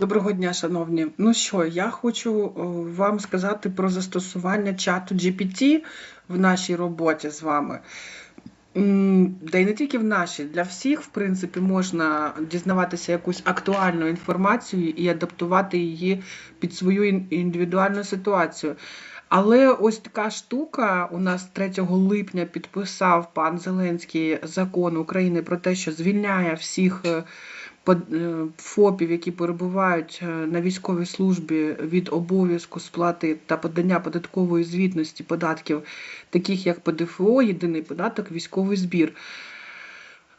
Доброго дня, шановні. Ну що, я хочу вам сказати про застосування чату GPT в нашій роботі з вами. Да й не тільки в нашій, для всіх, в принципі, можна дізнаватися якусь актуальну інформацію і адаптувати її під свою індивідуальну ситуацію. Але ось така штука у нас 3 липня підписав пан Зеленський закон України про те, що звільняє всіх е, е, ФОПів, які перебувають е, на військовій службі від обов'язку сплати та подання податкової звітності податків, таких як ПДФО, єдиний податок, військовий збір.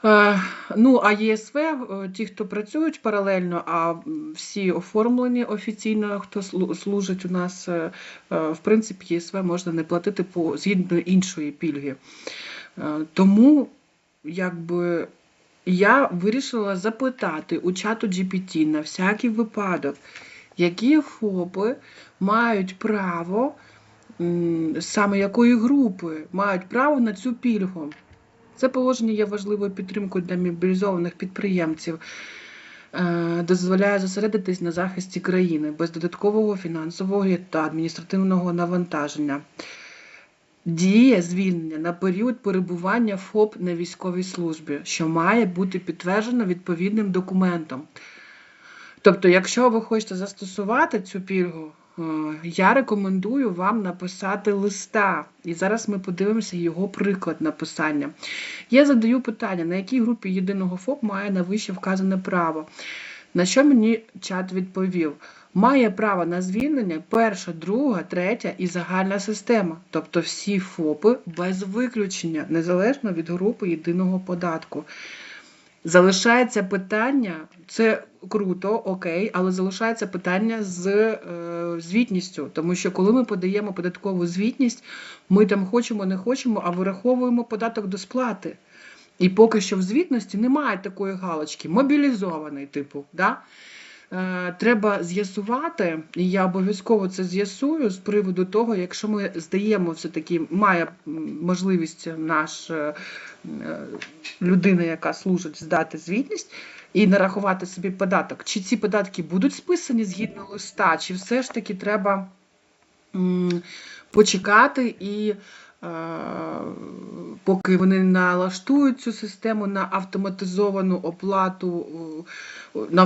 Е, Ну, а ЄСВ, е, ті, хто працюють паралельно, а всі оформлені офіційно, хто служить у нас, е, е, в принципі, ЄСВ можна не платити по згідно іншої пільги. Е, Тому, якби. Я вирішила запитати у чату GPT на всякий випадок, які ФОПи мають право, саме якої групи мають право на цю пільгу. Це положення є важливою підтримкою для мобілізованих підприємців, е, дозволяє зосередитись на захисті країни без додаткового фінансового та адміністративного навантаження. Діє звільнення на період перебування ФОП на військовій службі, що має бути підтверджено відповідним документом. Тобто, якщо ви хочете застосувати цю пільгу, е, я рекомендую вам написати листа. І зараз ми подивимося його приклад написання. Я задаю питання, на якій групі єдиного ФОП має на вище вказане право. На що мені чат відповів? Має право на звільнення перша, друга, третя і загальна система, тобто всі ФОПи без виключення, незалежно від групи єдиного податку. Залишається питання, це круто, окей, але залишається питання з е, звітністю, тому що коли ми подаємо податкову звітність, ми там хочемо, не хочемо, а вираховуємо податок до сплати. І поки що в звітності немає такої галочки, мобілізований, типу. Да? Е, треба з'ясувати, і я обов'язково це з'ясую з приводу того, якщо ми здаємо, все-таки має можливість наш е, е, людина, яка служить, здати звітність і нарахувати собі податок, чи ці податки будуть списані згідно листа, чи все ж таки треба почекати і. Е, Поки вони налаштують цю систему на автоматизовану оплату, е, на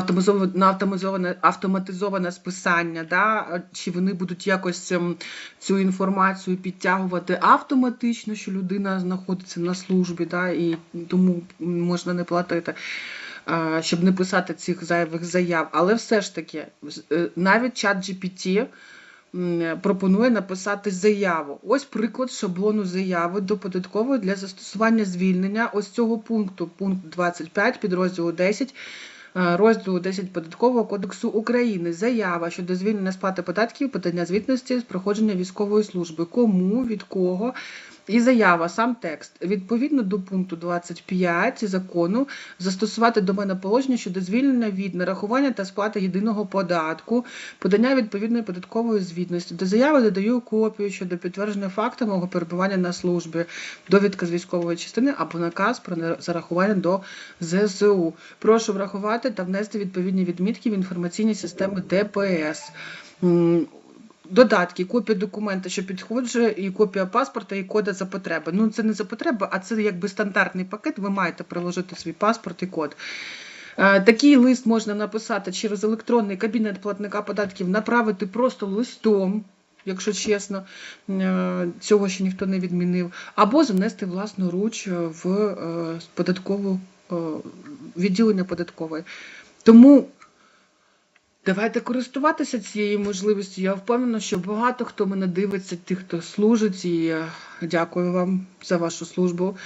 автоматизоване, автоматизоване, списання, да? чи вони будуть якось ем, цю інформацію підтягувати автоматично, що людина знаходиться на службі, да? і тому можна не платити, е, щоб не писати цих зайвих заяв. Але все ж таки, навіть чат GPT пропонує написати заяву. Ось приклад шаблону заяви до податкової для застосування звільнення ось цього пункту, пункт 25 підрозділу 10 е, розділу 10 Податкового кодексу України. Заява щодо звільнення сплати податків, подання звітності з проходження військової служби. Кому, від кого? І заява, сам текст. Відповідно до пункту 25 закону застосувати до мене положення щодо звільнення від нарахування та сплати єдиного податку, подання відповідної податкової звітності. До заяви додаю копію щодо підтвердження факту мого перебування на службі, довідка з військової частини або наказ про зарахування до ЗСУ. Прошу врахувати та внести відповідні відмітки в інформаційні системи ДПС. Додатки, копія документа, що підходжує, і копія паспорта, і кода за потреби. Ну, це не за потреби, а це якби стандартний пакет. Ви маєте приложити свій паспорт і код. Е, Такий лист можна написати через електронний кабінет платника податків, направити просто листом, якщо чесно, е, цього ще ніхто не відмінив, або занести власноруч в е, податкову відділення податкової. Тому Давайте користуватися цією можливістю. Я впевнена, що багато хто мене дивиться, тих, хто служить, і е, дякую вам за вашу службу.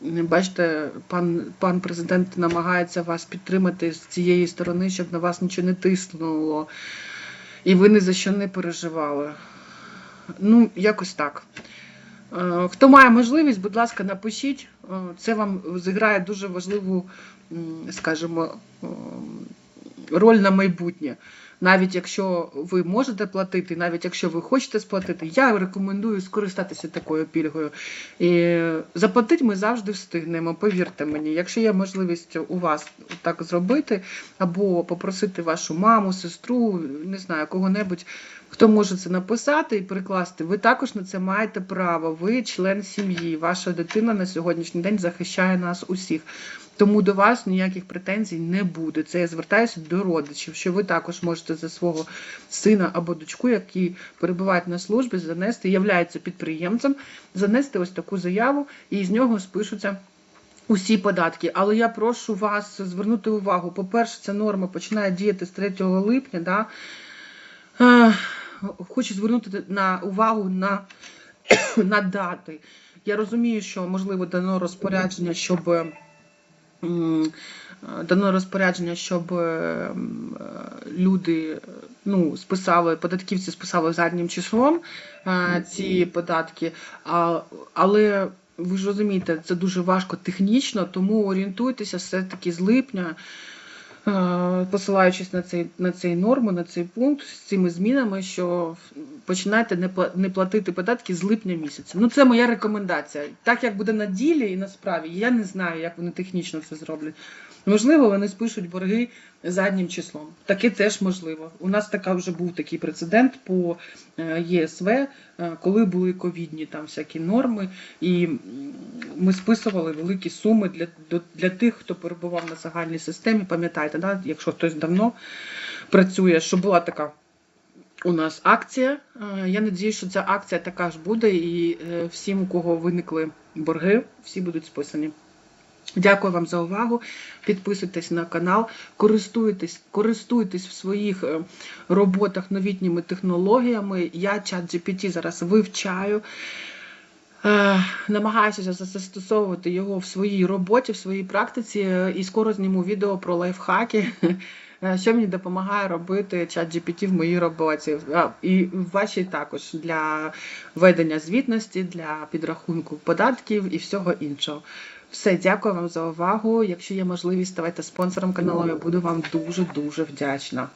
Бачите, пан, пан президент намагається вас підтримати з цієї сторони, щоб на вас нічого не тиснуло, і ви ні за що не переживали. Ну, якось так. Е, Хто має можливість, будь ласка, напишіть. Е, Це вам зіграє дуже важливу, скажімо, роль на майбутнє. навіть якщо ви можете платити, навіть якщо ви хочете сплатити, я рекомендую скористатися такою пільгою. І заплатити ми завжди встигнемо, повірте мені. Якщо є можливість у вас так зробити, або попросити вашу маму, сестру, не знаю, кого-небудь, хто може це написати і прикласти, ви також на це маєте право. Ви член сім'ї, ваша дитина на сьогоднішній день захищає нас усіх. Тому до вас ніяких претензій не буде. Це я звертаюся до родичів, що ви також можете за свого сина або дочку, які перебувають на службі, занести, являються підприємцем, занести ось таку заяву, і з нього спишуться. Усі податки, але я прошу вас звернути увагу. По-перше, ця норма починає діяти з 3 липня. Да? Хочу звернути на увагу на, на дати. Я розумію, що можливо дано розпорядження, щоб дано розпорядження, щоб люди ну, списали, податківці списали заднім числом ці податки, але ви ж розумієте, це дуже важко технічно, тому орієнтуйтеся все-таки з липня. Е, Посилаючись на цей на цей норму, на цей пункт з цими змінами, що починайте не пла- не платити податки з липня місяця. Ну це моя рекомендація. Так як буде на ділі і на справі, я не знаю, як вони технічно це зроблять. Можливо, вони спишуть борги заднім числом. Таке теж можливо. У нас така вже був такий прецедент по е, ЄСВ, е, коли були ковідні там всякі норми, і ми списували великі суми для, для тих, хто перебував на загальній системі. Пам'ятаєте, да? якщо хтось давно працює, що була така. У нас акція. Е, Я надію, що ця акція така ж буде, і всім, у кого виникли борги, всі будуть списані. Дякую вам за увагу. Підписуйтесь на канал, користуйтесь, користуйтесь в своїх е, роботах новітніми технологіями. Я чат GPT зараз вивчаю. Е, Намагаюся застосовувати його в своїй роботі, в своїй практиці, е, і скоро зніму відео про лайфхаки, що мені допомагає робити чат GPT в моїй роботі. І в вашій також для ведення звітності, для підрахунку податків і всього іншого. Все, дякую вам за увагу. Якщо є можливість, ставайте спонсором каналу. Я буду вам дуже дуже вдячна.